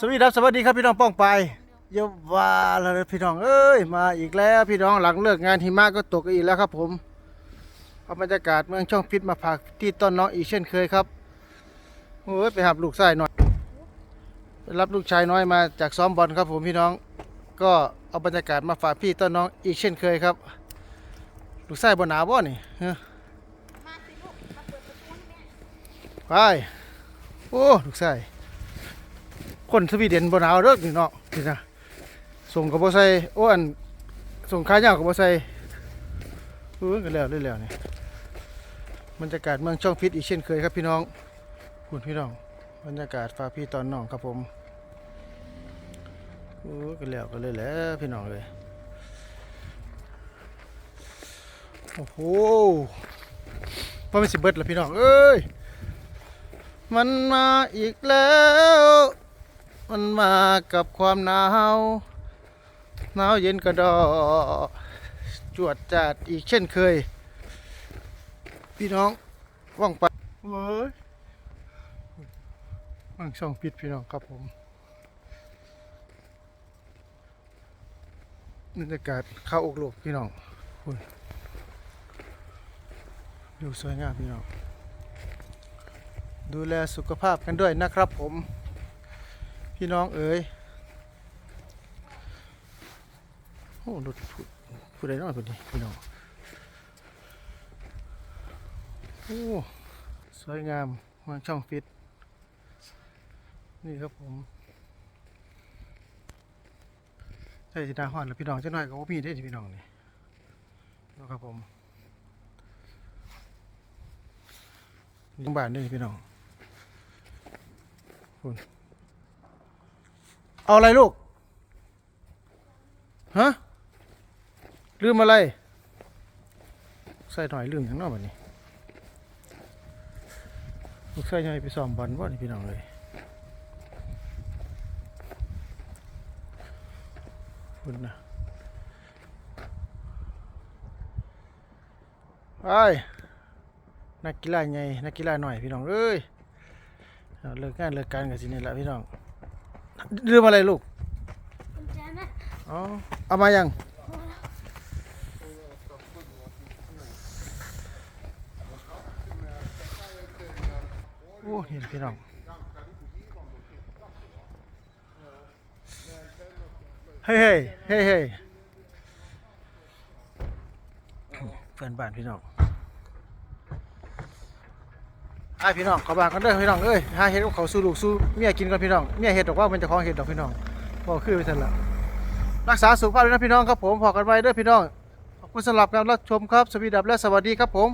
สวัสดีครับสวัสดีครับพี่น้องป้องไปเยาว่าแล้วพี่น้องเอ้ยมาอีกแล้วพี่น้องหลังเลิกงานหิมะก็ตกอีกแล้วครับผมเอาบรรยากาศเมืองช่องพิษมาฝากที่ต้นน้องอีกเช่นเคยครับโอ้ยไปหับลูกชายหน่อยไปรับลูกชายน้อยมาจากซ้อมบอลครับผมพี่น้อง ก็เอาบรรยากาศมาฝากพี่ต้นน้องอีกเช่นเคยครับ ลูกชายบนหนาวบ่นี่ฮะไปโอ้ลูกชาย คนสวีเดนบ่หนาวเด้อนี่เนาะนี่นะส่งกับบ่ใส่โอ้อันส่งขายาวกับบ่ใส่เออกันแล้วเรื่อยๆนี่บรรยากาศเมืองช่องพิษอีกเช่นเคยครับพี่น้องคุณพี่น้องบรรยากาศฟ้าพี่ตอนน้องครับผมเออกันแล้วกันเลยแหล้วพี่น้องเลยโอ้โหพอไม่สิเบิดแล้วพี่น้องเอ้ยมันมาอีกแล้ว มันมากับความหนาวหนาวเย็นกระดอจวดจัดอีกเช่นเคย พี่น้องว่างไปเว้ยว่างช่องปิดพี่น้องครับผมบรรยากาศเข้าอกโลกพี่น้องดูสวยงามพี่น้องดูแลสุขภาพกันด้วยนะครับผม พี่น้องเอ๋ยโอ้รถผู้ผู้ใดน้อยคนนี้พี่น้องโอ้สวยงามมืองช่องฟิต นี่ครับผมใช่สิดาฮอนแล้วพี่น้องจะน้อยก็บ่มีได้อพี่น้องนี่นะครับผมนี่บ้านนี่พี่น้องคุณ เอาอะไรลูก ฮะ ลืมอะไร ใส่หน่อยลืมอย่างนอกแบบนี้ลูกใส่ยังไงไปซ้อมบอลว่านี่พี่น้องเลยคุณนะไปนักกีฬาใหญ่นักกีฬาหน่อยพี่น้องเอ้ยเอาเลิกงานเลิกการกันสินี่แหละพี่น้อง ลืมอะไรลูกกุญแจแม่อ๋อเอามายังโอ้เห็นพี่น้องเฮ้ยเฮ้ยเฮ้ยเฮ้ยเพื่อนบ้านพี่น้อง ไอ้าพี่น้องขอบานกันเด้อพี่น้องเอ้ยหาเห็ดกับเขาสู้ลูกสู้เมียกินกันพี่น้องเมียเห็ดดอกว่ามันจะของเห็ดดอกพี่น้องบอกคือไปทันละรักษาสุขภาพด้วยนะพี่น้องครับผมพอกันไว้เด้อพี่น้องขอบคุณสำหรับการรับชมครับสวีดับและสวัสดีครับผม